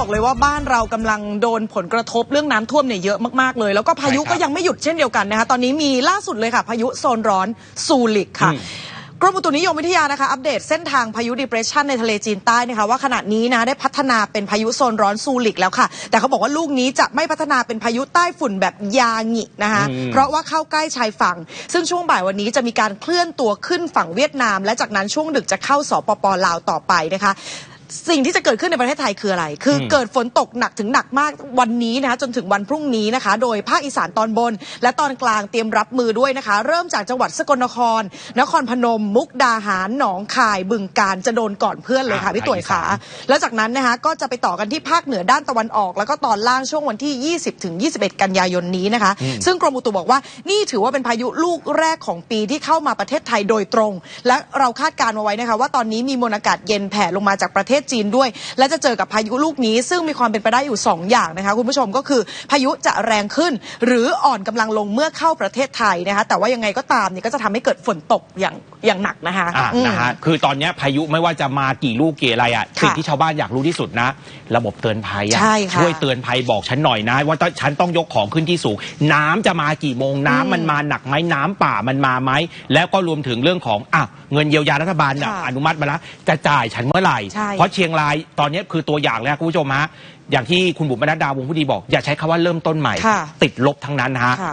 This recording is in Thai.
บอกเลยว่าบ้านเรากำลังโดนผลกระทบเรื่องน้ำท่วมเนี่ยเยอะมากๆเลย แล้วก็พายุใช่ครับก็ยังไม่หยุดเช่นเดียวกันนะคะตอนนี้มีล่าสุดเลยค่ะ พายุโซนร้อนซูริกค่ะอืมกรมอุตุนิยมวิทยานะคะอัปเดตเส้นทางพายุ depression ในทะเลจีนใต้นะคะว่าขณะนี้นะได้พัฒนาเป็นพายุโซนร้อนซูริกแล้วค่ะ แต่เขาบอกว่าลูกนี้จะไม่พัฒนาเป็นพายุใต้ฝุ่นแบบยางินะคะอืมเพราะว่าเข้าใกล้ชายฝั่ง ซึ่งช่วงบ่ายวันนี้จะมีการเคลื่อนตัวขึ้นฝั่งเวียดนาม และจากนั้นช่วงดึกจะเข้าสปปลาวต่อไปนะคะ สิ่งที่จะเกิดขึ้นในประเทศไทยคืออะไร คืออมเกิดฝนตกหนักถึงหนักมากวันนี้นะคะจนถึงวันพรุ่งนี้นะคะ โดยภาคอีสานตอนบน และตอนกลางเตรียมรับมือด้วยนะคะ เริ่มจากจังหวัดสกลนคร นครพนม มุกดาหารหนองคาย บึงการจะโดนก่อนเพื่อนเลยค่ะอ่าพี่ตุ๋ยภาคอีขาสานแล้วจากนั้นนะคะก็จะไปต่อกันที่ภาคเหนือด้านตะวันออก แล้วก็ตอนล่างช่วงวันที่ 20ถึง21 กันยายนนี้นะคะ ซึ่งกรมอุตุบอกว่านี่ถือว่าเป็นพายุลูกแรกของปีที่เข้ามาประเทศไทยโดยตรง และเราคาดการณ์เอาไว้นะคะว่าตอนนี้มีมวลอากาศเย็นแผ่ลงมาจากประเทศจีนด้วย และจะเจอกับพายุลูกนี้ ซึ่งมีความเป็นไปได้อยู่ 2 อย่างนะคะคุณผู้ชมก็คือพายุจะแรงขึ้น หรืออ่อนกำลังลงเมื่อเข้าประเทศไทยนะคะแต่ว่ายังไงก็ตามเนี่ยก็จะทำให้เกิดฝนตกอย่างอย่างหนักนะคะอะอืมนะฮะคือตอนเนี้ยพายุไม่ว่าจะมากี่ลูกกี่อะไรอะค่ะสิ่งที่ชาวบ้านอยากรู้ที่สุดนะ ระบบเตือนภัยอะใช่ค่ะช่วยเตือนภัยบอกฉันหน่อยนะ ว่าต้องฉันต้องยกของขึ้นที่สูง น้ำจะมากี่โมงน้ำอืมมันมาหนักไหมน้ำป่ามันมาไหมแล้วก็รวมถึงเรื่องของอะเงินเยียวยารัฐบาลน่ะค่ะอนุมัติมาแล้วจะจ่ายฉันเมื่อไหร่ใช่เพราะเชียงรายตอนเนี้ยคือตัวอย่างแล้วคุณผู้ชมฮะอย่างที่คุณบุ๋มบรรณดาวงผู้ดีบอก อย่าใช้คำว่าเริ่มต้นใหม่ ค่ะติดลบทั้งนั้นนะฮะ ค่ะ